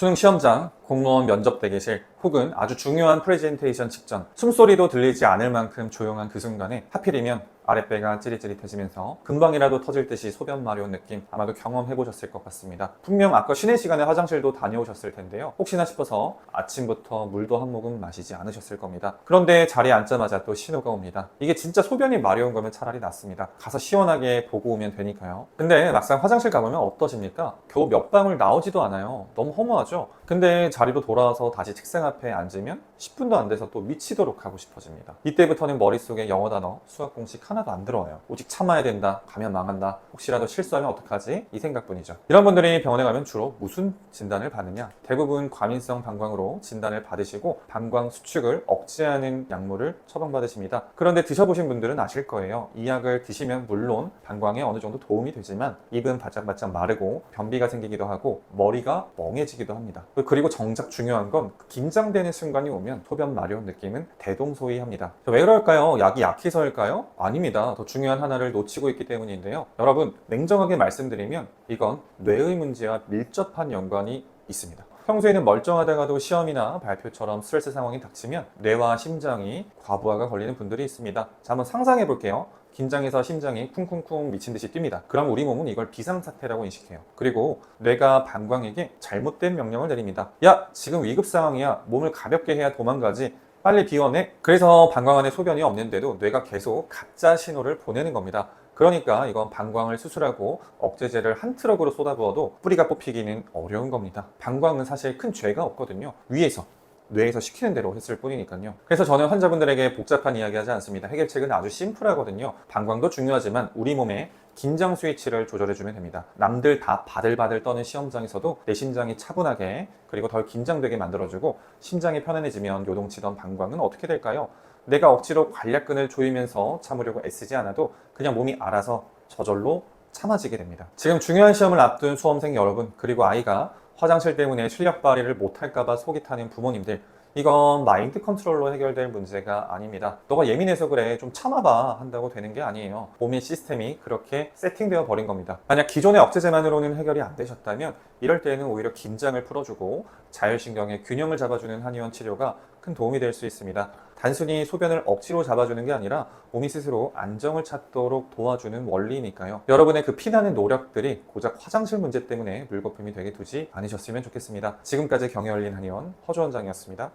수능 시험장, 공무원 면접 대기실, 혹은 아주 중요한 프레젠테이션 직전 숨소리도 들리지 않을 만큼 조용한 그 순간에 하필이면 아랫배가 찌릿찌릿해지면서 금방이라도 터질 듯이 소변 마려운 느낌 아마도 경험해 보셨을 것 같습니다. 분명 아까 쉬는 시간에 화장실도 다녀오셨을 텐데요. 혹시나 싶어서 아침부터 물도 한 모금 마시지 않으셨을 겁니다. 그런데 자리에 앉자마자 또 신호가 옵니다. 이게 진짜 소변이 마려운 거면 차라리 낫습니다. 가서 시원하게 보고 오면 되니까요. 근데 막상 화장실 가보면 어떠십니까? 겨우 몇 방울 나오지도 않아요. 너무 허무하죠? 근데 자리로 돌아와서 다시 책상 앞에 앉으면 10분도 안 돼서 또 미치도록 하고 싶어집니다. 이때부터는 머릿속에 영어 단어, 수학 공식 하나도 안 들어와요. 오직 참아야 된다. 가면 망한다. 혹시라도 실수하면 어떡하지? 이 생각뿐이죠. 이런 분들이 병원에 가면 주로 무슨 진단을 받느냐? 대부분 과민성 방광으로 진단을 받으시고 방광 수축을 억제하는 약물을 처방받으십니다. 그런데 드셔보신 분들은 아실 거예요. 이 약을 드시면 물론 방광에 어느 정도 도움이 되지만 입은 바짝바짝 마르고 변비가 생기기도 하고 머리가 멍해지기도 합니다. 그리고 정작 중요한 건 긴장되는 순간이 오면 소변 마려운 느낌은 대동소이합니다. 왜 그럴까요? 약이 약해서일까요? 아 닙니다. 더 중요한 하나를 놓치고 있기 때문인데요. 여러분 냉정하게 말씀드리면 이건 뇌의 문제와 밀접한 연관이 있습니다. 평소에는 멀쩡하다가도 시험이나 발표처럼 스트레스 상황이 닥치면 뇌와 심장이 과부하가 걸리는 분들이 있습니다. 자, 한번 상상해 볼게요. 긴장해서 심장이 쿵쿵쿵 미친 듯이 뜁니다. 그럼 우리 몸은 이걸 비상사태라고 인식해요. 그리고 뇌가 방광에게 잘못된 명령을 내립니다. 야, 지금 위급 상황이야. 몸을 가볍게 해야 도망가지. 빨리 비워내. 그래서 방광 안에 소변이 없는데도 뇌가 계속 가짜 신호를 보내는 겁니다. 그러니까 이건 방광을 수술하고 억제제를 한 트럭으로 쏟아부어도 뿌리가 뽑히기는 어려운 겁니다. 방광은 사실 큰 죄가 없거든요. 위에서 뇌에서 시키는 대로 했을 뿐이니까요. 그래서 저는 환자분들에게 복잡한 이야기 하지 않습니다. 해결책은 아주 심플하거든요. 방광도 중요하지만 우리 몸에 긴장 스위치를 조절해주면 됩니다. 남들 다 바들바들 떠는 시험장에서도 내 심장이 차분하게 그리고 덜 긴장되게 만들어주고 심장이 편안해지면 요동치던 방광은 어떻게 될까요? 내가 억지로 관략근을 조이면서 참으려고 애쓰지 않아도 그냥 몸이 알아서 저절로 참아지게 됩니다. 지금 중요한 시험을 앞둔 수험생 여러분 그리고 아이가 화장실 때문에 실력 발휘를 못할까봐 속이 타는 부모님들 이건 마인드 컨트롤로 해결될 문제가 아닙니다. 너가 예민해서 그래 좀 참아봐 한다고 되는 게 아니에요. 몸의 시스템이 그렇게 세팅되어 버린 겁니다. 만약 기존의 억제제만으로는 해결이 안 되셨다면 이럴 때에는 오히려 긴장을 풀어주고 자율신경의 균형을 잡아주는 한의원 치료가 큰 도움이 될 수 있습니다. 단순히 소변을 억지로 잡아주는 게 아니라 몸이 스스로 안정을 찾도록 도와주는 원리니까요. 여러분의 그 피나는 노력들이 고작 화장실 문제 때문에 물거품이 되게 두지 않으셨으면 좋겠습니다. 지금까지 경에 열린 한의원 허주 원장이었습니다.